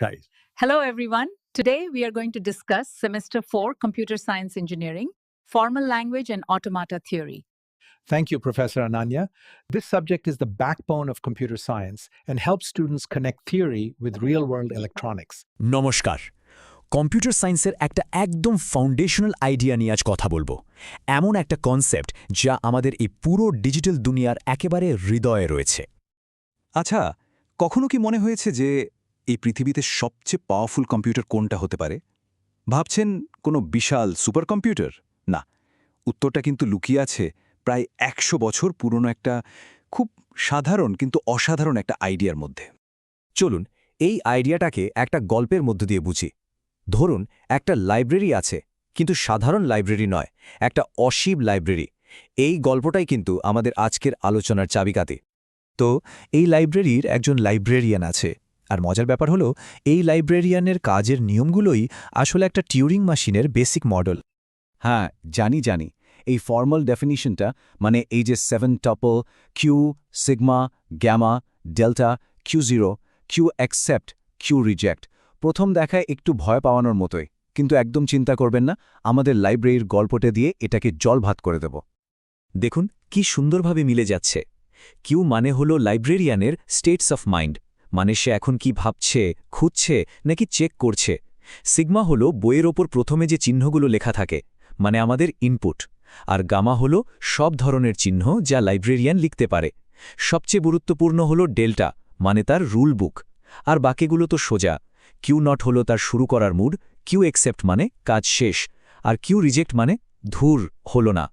Right. Hello, everyone. Today we are going to discuss Semester 4 Computer Science Engineering, Formal Language and Automata Theory. Thank you, Professor Ananya. This subject is the backbone of computer science and helps students connect theory with real world electronics. নমস্কার computer সায়েন্সের একটা একদম foundational idea নিয়ে আজ কথা বলবো এমন একটা কনসেপ্ট যা আমাদের এই পুরো ডিজিটাল দুনিয়ার একেবারে হৃদয়ে রয়েছে আচ্ছা কখনো কি মনে হয়েছে যে এই পৃথিবীতে সবচেয়ে পাওয়ারফুল কম্পিউটার কোনটা হতে পারে? ভাবছেন কোনো বিশাল সুপার কম্পিউটার না, উত্তরটা কিন্তু লুকিয়ে আছে প্রায় একশো বছর পুরনো একটা খুব সাধারণ কিন্তু অসাধারণ একটা আইডিয়ার মধ্যে। চলুন, এই আইডিয়াটাকে একটা গল্পের মধ্য দিয়ে বুঝি। ধরুন, একটা লাইব্রেরি আছে, কিন্তু সাধারণ লাইব্রেরি নয়, একটা অসীম লাইব্রেরি এই গল্পটাই কিন্তু আমাদের আজকের আলোচনার চাবিকাতে তো, এই লাইব্রেরির একজন লাইব্রেরিয়ান আছে আর মজার ব্যাপার হলো, এই লাইব্রেরিয়ানের কাজের নিয়মগুলোই আসলে একটা টিউরিং মেশিনের বেসিক মডেল হ্যাঁ জানি জানি। এই ফর্মাল ডেফিনিশনটা মানে এই যে seven tuple Q sigma gamma delta Q zero Q accept Q reject প্রথম দেখায় একটু ভয় পাওয়ানোর মতোই। কিন্তু একদম চিন্তা করবেন না, আমাদের লাইব্রেরির গল্পটা দিয়ে এটাকে জল ভাত করে দেব। দেখুন, কি সুন্দরভাবে মিলে যাচ্ছে। কিউ মানে হলো লাইব্রেরিয়ানের স্টেটস অফ মাইন্ড মানে সে এখন কি ভাবছে, খুঁজছে, নাকি চেক করছে? সিগমা হলো বইয়ের ওপর প্রথমে যে চিহ্নগুলো লেখা থাকে মানে আমাদের ইনপুট আর গামা হলো সব ধরনের চিহ্ন যা লাইব্রেরিয়ান লিখতে পারে। সবচেয়ে গুরুত্বপূর্ণ হলো ডেল্টা মানে তার রুল বুক আর বাকিগুলো তো সোজা কিউ নট হলো তার শুরু করার মুড কিউ একসেপ্ট মানে কাজ শেষ, আর কিউ রিজেক্ট মানে ধুর, হলো না।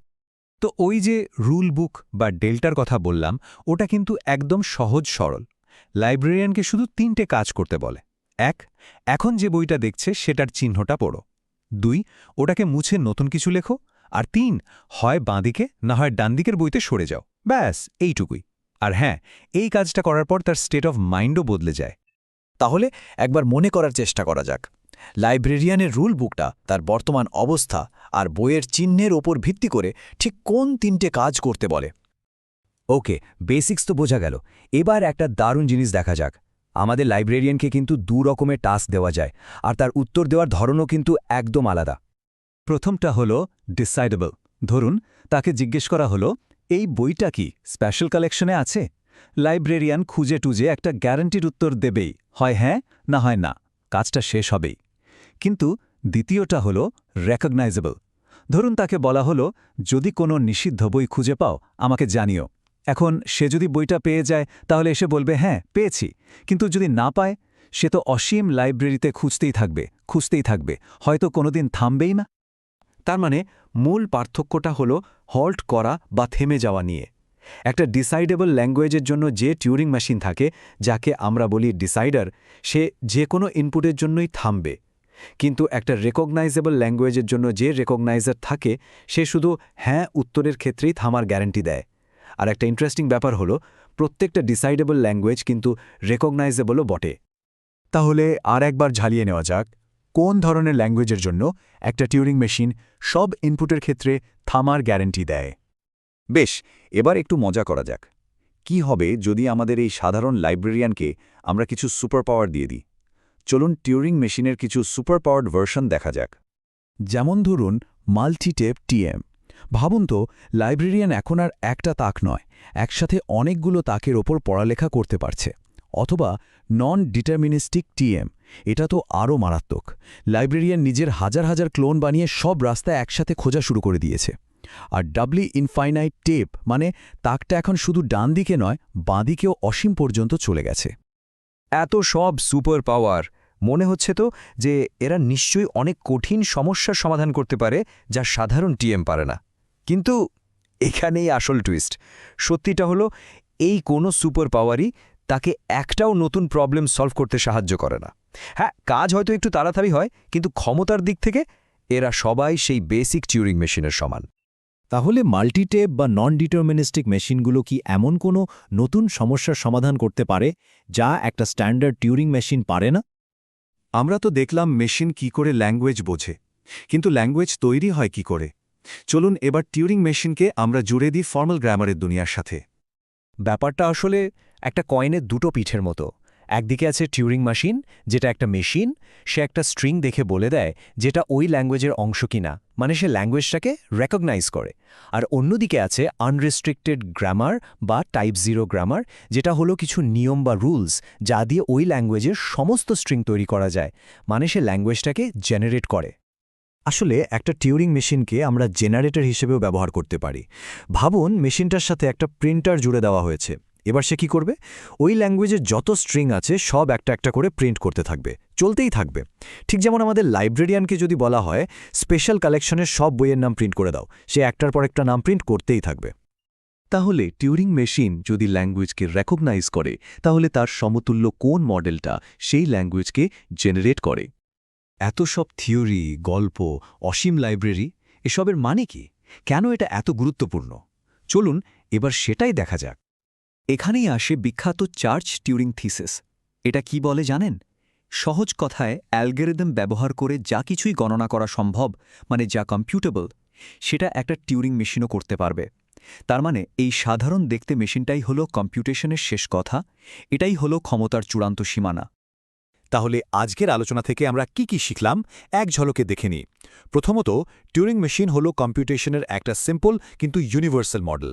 তো ওই যে রুল বুক বা ডেল্টার কথা বললাম, ওটা কিন্তু একদম সহজ সরল। লাইব্রেরিয়ানকে শুধু তিনটে কাজ করতে বলে। এক, এখন যে বইটা দেখছে সেটার চিহ্নটা পড়ো। দুই, ওটাকে মুছে নতুন কিছু লেখো। আর তিন, হয় বাঁদিকে, না হয় ডানদিকের বইতে সরে যাও। ব্যাস, এইটুকুই। আর হ্যাঁ এই কাজটা করার পর তার স্টেট অফ মাইন্ডও বদলে যায়। তাহলে একবার মনে করার চেষ্টা করা যাক। লাইব্রেরিয়ানের রুল বুকটা তার বর্তমান অবস্থা আর বইয়ের চিহ্নের ওপর ভিত্তি করে ঠিক কোন তিনটে কাজ করতে বলে। ওকে, বেসিক্স তো বোঝা গেল। এবার একটা দারুণ জিনিস দেখা যাক। আমাদের লাইব্রেরিয়ানকে কিন্তু দু রকমের টাস্ক দেওয়া যায়, আর তার উত্তর দেওয়ার ধরনও কিন্তু একদম আলাদা। প্রথমটা হলো ডিসাইডেবল। ধরুন, তাকে জিজ্ঞেস করা হলো, এই বইটা কি স্পেশাল কালেকশনে আছে? লাইব্রেরিয়ান খুঁজে টুজে একটা গ্যারান্টির উত্তর দেবেই, হয় হ্যাঁ না হয় না, কাজটা শেষ হবেই। কিন্তু দ্বিতীয়টা হলো রেকগনাইজেবল ধরুন তাকে বলা হলো, যদি কোনো নিষিদ্ধ বই খুঁজে পাও, আমাকে জানিও। এখন সে যদি বইটা পেয়ে যায়, তাহলে এসে বলবে হ্যাঁ পেয়েছি। কিন্তু যদি না পায়, সে তো অসীম লাইব্রেরিতে খুঁজতেই থাকবে খুঁজতেই থাকবে। হয়তো কোনোদিন থামবেই না। তার মানে মূল পার্থক্যটা হলো হল্ট করা বা থেমে যাওয়া নিয়ে। একটা ডিসাইডেবল ল্যাঙ্গুয়েজের জন্য যে টিউরিং মেশিন থাকে, যাকে আমরা বলি ডিসাইডার সে যে কোনো ইনপুটের জন্যই থামবে। কিন্তু একটা রেকগনাইজেবল ল্যাঙ্গুয়েজের জন্য যে রেকগনাইজার থাকে, সে শুধু হ্যাঁ উত্তরের ক্ষেত্রেই থামার গ্যারান্টি দেয়। আর একটা ইন্টারেস্টিং ব্যাপার হলো, প্রত্যেকটা ডিসাইডেবল ল্যাঙ্গুয়েজ কিন্তু রেকগনাইজেবলও বটে। তাহলে আর একবার ঝালিয়ে নেওয়া যাক, কোন ধরনের ল্যাঙ্গুয়েজের জন্য একটা টিউরিং মেশিন সব ইনপুটের ক্ষেত্রে থামার গ্যারান্টি দেয়? বেশ, এবার একটু মজা করা যাক। কি হবে যদি আমাদের এই সাধারণ লাইব্রেরিয়ানকে আমরা কিছু সুপার পাওয়ার দিয়ে দিই? চলুন টিউরিং মেশিনের কিছু সুপার পাওয়ার্ড ভার্সন দেখা যাক। যেমন ধরুন মাল্টিটেপ টিএম ভাবুন তো লাইব্রেরিয়ান এখন আর একটা তাক নয়, একসাথে অনেকগুলো তাকের ওপর পড়ালেখা করতে পারছে। অথবা নন ডিটারমিনিস্টিক টিএম এটা তো আরও মারাত্মক। লাইব্রেরিয়ান নিজের হাজার হাজার ক্লোন বানিয়ে সব রাস্তা একসাথে খোঁজা শুরু করে দিয়েছে। আর ডাবলি ইনফাইনাইট টেপ মানে তাকটা এখন শুধু ডান দিকে নয় বাঁদিকেও অসীম পর্যন্ত চলে গেছে। এত সব সুপার পাওয়ার মনে হচ্ছে তো যে এরা নিশ্চয়ই অনেক কঠিন সমস্যার সমাধান করতে পারে যা সাধারণ টিএম পারে না। কিন্তু এখানেই আসল টুইস্ট সত্যিটা হলো এই কোনো সুপার পাওয়ারই তাকে একটাও নতুন প্রবলেম সলভ করতে সাহায্য করে না। হ্যাঁ কাজ হয়তো একটু তাড়াতাড়ি হয় কিন্তু ক্ষমতার দিক থেকে এরা সবাই সেই বেসিক টিউরিং মেশিনের সমান। তাহলে মাল্টিটেপ বা নন ডিটারমিনিস্টিক মেশিনগুলো কি এমন কোনো নতুন সমস্যার সমাধান করতে পারে যা একটা স্ট্যান্ডার্ড টিউরিং মেশিন পারে না? আমরা তো দেখলাম মেশিন কি করে ল্যাঙ্গুয়েজ বোঝে কিন্তু ল্যাঙ্গুয়েজ তৈরি হয় কি করে? চলুন এবার টিউরিং মেশিনকে আমরা জুড়ে দিই ফর্মাল গ্রামারের দুনিয়ার সাথে। ব্যাপারটা আসলে একটা কয়েনের দুটো পিঠের মতো। একদিকে আছে টিউরিং মেশিন যেটা একটা মেশিন সে একটা স্ট্রিং দেখে বলে দেয় যেটা ওই ল্যাঙ্গুয়েজের অংশ কিনা মানে সে ল্যাঙ্গুয়েজটাকে রেকগনাইজ করে। আর অন্যদিকে আছে আনরেস্ট্রিক্টেড গ্রামার বা টাইপ জিরো গ্রামার যেটা হলো কিছু নিয়ম বা রুলস যা দিয়ে ওই ল্যাঙ্গুয়েজের সমস্ত স্ট্রিং তৈরি করা যায় মানে সে ল্যাঙ্গুয়েজটাকে জেনারেট করে। আসলে একটা টিউরিং মেশিনকে আমরা জেনারেটর হিসেবেও ব্যবহার করতে পারি। ভাবুন, মেশিনটার সাথে একটা প্রিন্টার জুড়ে দেওয়া হয়েছে। এবার সে কি করবে? ওই ল্যাঙ্গুয়েজের যত স্ট্রিং আছে, সব একটা একটা করে প্রিন্ট করতে থাকবে। চলতেই থাকবে। ঠিক যেমন আমাদের লাইব্রেরিয়ানকে যদি বলা হয় স্পেশাল কালেকশনের সব বইয়ের নাম প্রিন্ট করে দাও। সে একটার পর একটা নাম প্রিন্ট করতেই থাকবে। তাহলে টিউরিং মেশিন যদি ল্যাঙ্গুয়েজকে রেকগনাইজ করে, তাহলে তার সমতুল্য কোন মডেলটা সেই ল্যাঙ্গুয়েজকে জেনারেট করে? এত সব থিওরি, গল্প, অসীম লাইব্রেরি, এসবের মানে কি? কেন এটা এত গুরুত্বপূর্ণ? চলুন এবার সেটাই দেখা যাক। এখানেই আসে বিখ্যাত চার্চ টিউরিং থিসিস। এটা কি বলে জানেন? সহজ কথায় অ্যালগেরিদম ব্যবহার করে যা কিছুই গণনা করা সম্ভব মানে যা কম্পিউটেবল, সেটা একটা টিউরিং মেশিনও করতে পারবে। তার মানে এই সাধারণ দেখতে মেশিনটাই হলো কম্পিউটেশনের শেষ কথা, এটাই হলো ক্ষমতার চূড়ান্ত সীমানা। তাহলে আজকের আলোচনা থেকে আমরা কি কি শিখলাম এক ঝলকে দেখে নিই। প্রথমত টিউরিং মেশিন হল কম্পিউটেশনের একটা সিম্পল কিন্তু ইউনিভার্সাল মডেল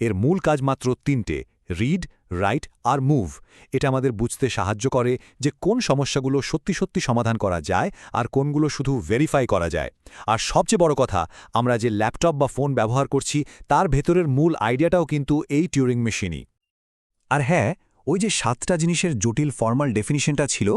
এর মূল কাজ মাত্র তিনটে রিড রাইট আর মুভ এটা আমাদের বুঝতে সাহায্য করে যে কোন সমস্যাগুলো সত্যি সত্যি সমাধান করা যায় আর কোনগুলো শুধু ভেরিফাই করা যায়। আর সবচেয়ে বড় কথা, আমরা যে ল্যাপটপ বা ফোন ব্যবহার করছি, তার ভেতরের মূল আইডিয়াটাও কিন্তু এই টিউরিং মেশিনই আর হ্যাঁ ওই যে সাতটা জিনিসের জটিল ফর্মাল ডেফিনিশনটা ছিল,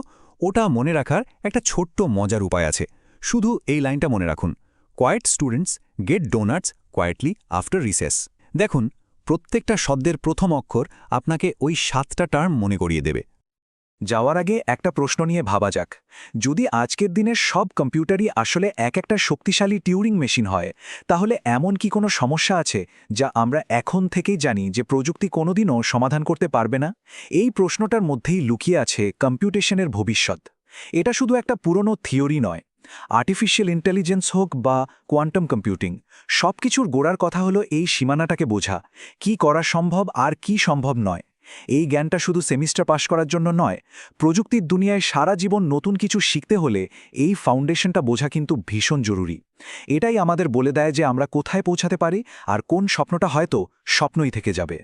ওটা মনে রাখার একটা ছোট্ট মজার উপায় আছে। শুধু এই লাইনটা মনে রাখুন। Quiet students get donuts quietly after recess দেখুন, প্রত্যেকটা শব্দের প্রথম অক্ষর আপনাকে ওই সাতটা টার্ম মনে করিয়ে দেবে। যাওয়ার আগে একটা প্রশ্ন নিয়ে ভাবা যাক। যদি আজকের দিনের সব কম্পিউটারই আসলে এক একটা শক্তিশালী টিউরিং মেশিন হয়, তাহলে এমন কি কোনো সমস্যা আছে যা আমরা এখন থেকেই জানি যে প্রযুক্তি কোনোদিনও সমাধান করতে পারবে না? এই প্রশ্নটার মধ্যেই লুকিয়ে আছে কম্পিউটেশনের ভবিষ্যৎ। এটা শুধু একটা পুরনো থিওরি নয়। আর্টিফিশিয়াল ইন্টেলিজেন্স হোক বা কোয়ান্টাম কম্পিউটিং সব কিছুর গোড়ার কথা হলো এই সীমানাটাকে বোঝা, কি করা সম্ভব আর কি সম্ভব নয়। এই জ্ঞানটা শুধু সেমিস্টার পাশ করার জন্য নয়, প্রযুক্তির দুনিয়ায় সারা জীবন নতুন কিছু শিখতে হলে এই ফাউন্ডেশনটা বোঝা কিন্তু ভীষণ জরুরি। এটাই আমাদের বলে দেয় যে আমরা কোথায় পৌঁছাতে পারি আর কোন স্বপ্নটা হয়তো স্বপ্নই থেকে যাবে।